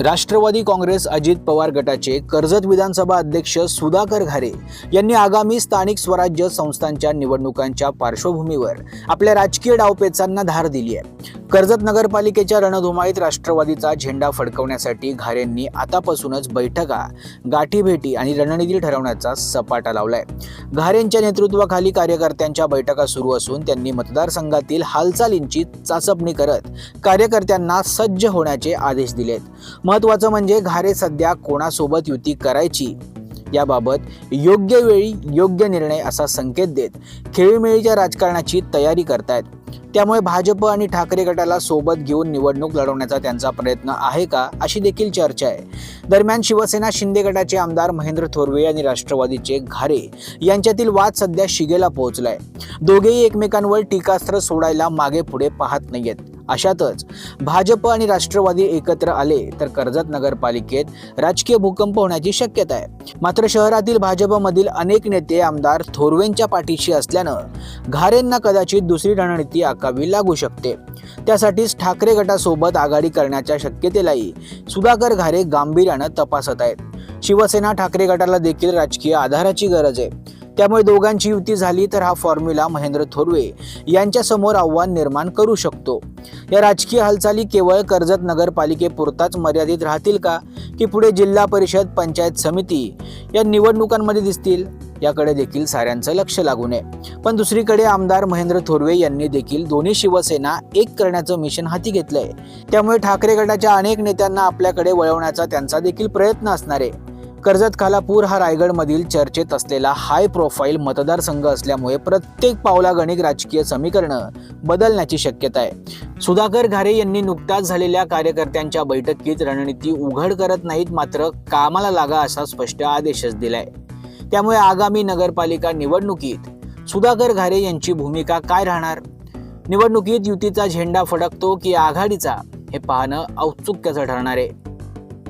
राष्ट्रवादी काँग्रेस अजित पवार गटाचे कर्जत विधानसभा अध्यक्ष सुधाकर घारे यांनी आगामी स्थानिक स्वराज्य संस्थांच्या निवडणुकांच्या पार्श्वभूमीवर आपल्या राजकीय डावपेचांना धार दिली आहे. कर्जत नगरपालिकेच्या रणधुमाळीत राष्ट्रवादीचा झेंडा फडकवण्यासाठी घारेंनी आतापासूनच बैठका गाठीभेटी आणि रणनीती ठरवण्याचा सपाटा लावलाय. घारेंच्या नेतृत्वाखाली कार्यकर्त्यांच्या बैठका सुरू असून त्यांनी मतदारसंघातील हालचालींची चाचपणी करत कार्यकर्त्यांना सज्ज होण्याचे आदेश दिलेत. महत्त्वाचं म्हणजे घारे सध्या कोणासोबत युती करायची? याबाबत योग्य वेळी योग्य निर्णय असा संकेत देत खेळीमेळीच्या राजकारणाची तयारी करतायत. त्यामुळे भाजप आणि ठाकरे गटाला सोबत घेऊन निवडणूक लढवण्याचा त्यांचा प्रयत्न आहे का अशी देखील चर्चा आहे. दरम्यान शिवसेना शिंदे गटाचे आमदार महेंद्र थोरवे आणि राष्ट्रवादीचे घारे यांच्यातील वाद सध्या शिगेला पोहोचलाय. दोघेही एकमेकांवर टीकास्त्र सोडायला मागे पुढे पाहत नाहीयेत. अशातच भाजप आणि राष्ट्रवादी एकत्र आले तर कर्जत नगरपालिकेत राजकीय भूकंप होण्याची शक्यता आहे. मात्र शहरातील भाजपमधील अनेक नेते आमदार थोरवेंच्या पाठीशी असल्यानं घारेंना कदाचित दुसरी रणनीती आखावी लागू शकते. त्यासाठीच ठाकरे गटासोबत आघाडी करण्याच्या शक्यतेलाही सुधाकर घारे गांभीर्यानं तपासत आहेत. शिवसेना ठाकरे गटाला देखील राजकीय आधाराची गरज आहे. त्यामुळे दोघांची युती झाली तर हा फॉर्म्युला महेंद्र थोरवे यांच्यासमोर आव्हान निर्माण करू शकतो. या राजकीय हालचाली केवळ कर्जत नगरपालिकेपुरताच मर्यादित राहतील का? की पुढे जिल्हा परिषद पंचायत समिती या निवडणुकांमध्ये दिसतील? याकडे देखील साऱ्यांचं लक्ष लागू नये. पण दुसरीकडे आमदार महेंद्र थोरवे यांनी देखील दोन्ही शिवसेना एक करण्याचं मिशन हाती घेतलंय. त्यामुळे ठाकरे गटाच्या अनेक नेत्यांना आपल्याकडे वळवण्याचा त्यांचा देखील प्रयत्न असणार आहे. कर्जत खालापूर हा रायगडमधील चर्चेत असलेला हाय प्रोफाईल मतदारसंघ असल्यामुळे प्रत्येक पावलागणिक राजकीय समीकरणं बदलण्याची शक्यता आहे. सुधाकर घारे यांनी नुकत्याच झालेल्या कार्यकर्त्यांच्या बैठकीत रणनीती उघड करत नाहीत मात्र कामाला लागा असा स्पष्ट आदेशच दिलाय. त्यामुळे आगामी नगरपालिका निवडणुकीत सुधाकर घारे यांची भूमिका काय राहणार? निवडणुकीत युतीचा झेंडा फडकतो की आघाडीचा हे पाहणं औत्सुक्याचं ठरणार आहे.